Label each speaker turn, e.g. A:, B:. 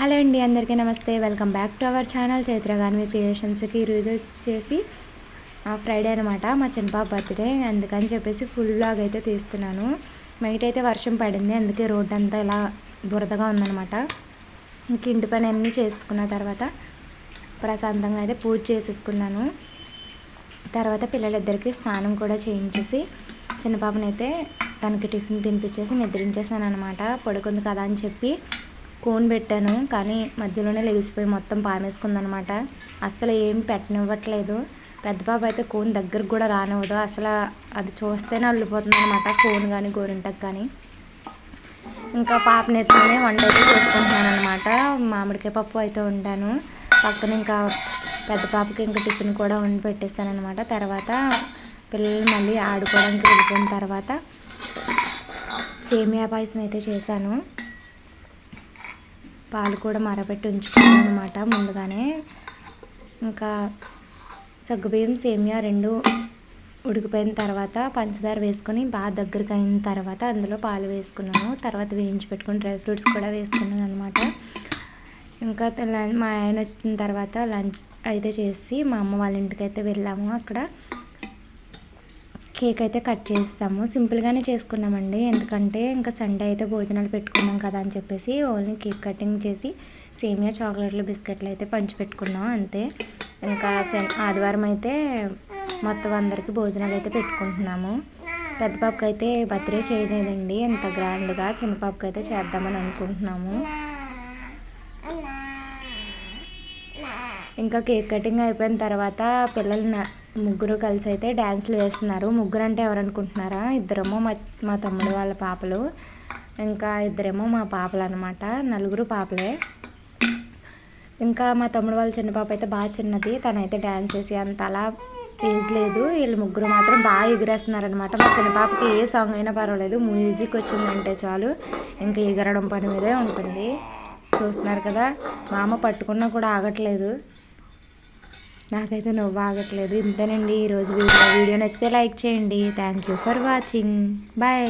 A: Hello అండి అందరికీ నమస్తే. Welcome back to our channel Chaitra Ganvi క్రియేషన్స్కి ఈరోజు వచ్చేసి ఫ్రైడే అనమాట మా చిన్నపాప బర్త్డే అందుకని చెప్పేసి ఫుల్ బ్లాగ్ అయితే తీస్తున్నాను. నైట్ అయితే వర్షం పడింది అందుకే రోడ్ అంతా ఇలా బురదగా ఉందనమాట ఇంక ఇంటి పని అన్నీ చేసుకున్న తర్వాత ప్రశాంతంగా అయితే పూజ చేసేసుకున్నాను. తర్వాత పిల్లలిద్దరికి స్నానం కూడా చేయించేసి చిన్నపాపనైతే తనకి టిఫిన్ తినిపించేసి నిద్రించేసాను అనమాట పడుకుంది కదా అని చెప్పి కోన్ పెట్టాను కానీ మధ్యలోనే లెగిసిపోయి మొత్తం పామేసుకుందనమాట. అసలు ఏం పెట్టనివ్వట్లేదు. పెద్ద బాబు అయితే కోన్ దగ్గరకు కూడా రానివ్వదు. అసలు అది చూస్తేనే అల్లిపోతుంది అనమాట కోన్ కానీ గోరింటకు కానీ ఇంకా పాప నెత్తనే వంట అయితే చేసుకుంటున్నాను అనమాట మామిడికాయ పప్పు అయితే ఉంటాను పక్కన ఇంకా పెద్ద పాపకి ఇంకా టిఫిన్ కూడా వండి పెట్టేశాను అనమాట తర్వాత పిల్లలు మళ్ళీ ఆడుకోవడానికి వెళ్ళిపోయిన తర్వాత సేమియా పాయసం అయితే చేశాను. పాలు కూడా మరపెట్టి ఉంచుకున్నాను అనమాట ముందుగానే. ఇంకా సగ్గుబియ్యం సేమియా రెండు ఉడికిపోయిన తర్వాత పంచదార వేసుకొని బాగా దగ్గరికి అయిన తర్వాత అందులో పాలు వేసుకున్నాను. తర్వాత వేయించి పెట్టుకుని డ్రై ఫ్రూట్స్ కూడా వేసుకున్నాను అనమాట ఇంకా మా ఆయన వచ్చిన తర్వాత లంచ్ అయితే చేసి మా అమ్మ వాళ్ళ ఇంటికి అయితే వెళ్ళాము అక్కడ. కేక్ అయితే కట్ చేస్తాము. సింపుల్గానే చేసుకున్నామండి. ఎందుకంటే ఇంకా సండే అయితే భోజనాలు పెట్టుకున్నాం కదా అని చెప్పేసి ఓన్లీ కేక్ కటింగ్ చేసి సేమియా చాక్లెట్లు బిస్కెట్లు అయితే పంచిపెట్టుకున్నాం. అంతే. ఇంకా ఆదివారం అయితే మొత్తం అందరికీ భోజనాలు అయితే పెట్టుకుంటున్నాము. పెద్ద పాపకి అయితే బర్త్డే చేయలేదండి. ఎంత గ్రాండ్గా చిన్న పాపకి అయితే చేద్దామని అనుకుంటున్నాము. ఇంకా కేక్ కటింగ్ అయిపోయిన తర్వాత పిల్లల్ని ముగ్గురు కలిసి అయితే డ్యాన్స్లు వేస్తున్నారు. ముగ్గురు అంటే ఎవరు అనుకుంటున్నారా ఇద్దరేమో మా మా తమ్ముడు వాళ్ళ పాపలు. ఇంకా ఇద్దరేమో మా పాపలు అనమాట నలుగురు పాపలే. ఇంకా మా తమ్ముడు వాళ్ళ చిన్న పాప అయితే బాగా చిన్నది. తనైతే డ్యాన్స్ చేసి అంత అలా ఏజ్ లేదు. వీళ్ళు ముగ్గురు మాత్రం బాగా ఎగిరేస్తున్నారనమాట. మా చిన్న పాపకి ఏ సాంగ్ అయినా పర్వాలేదు. మ్యూజిక్ వచ్చిందంటే చాలు. ఇంకా ఎగరడం పని మీదే ఉంటుంది. చూస్తున్నారు కదా? మా అమ్మ పట్టుకున్నా కూడా ఆగట్లేదు. నాకైతే నువ్వు ఆగట్లేదు ఇంతేనండి ఈరోజు వీడియో. వీడియో నచ్చితే లైక్ చేయండి. Thank you for watching bye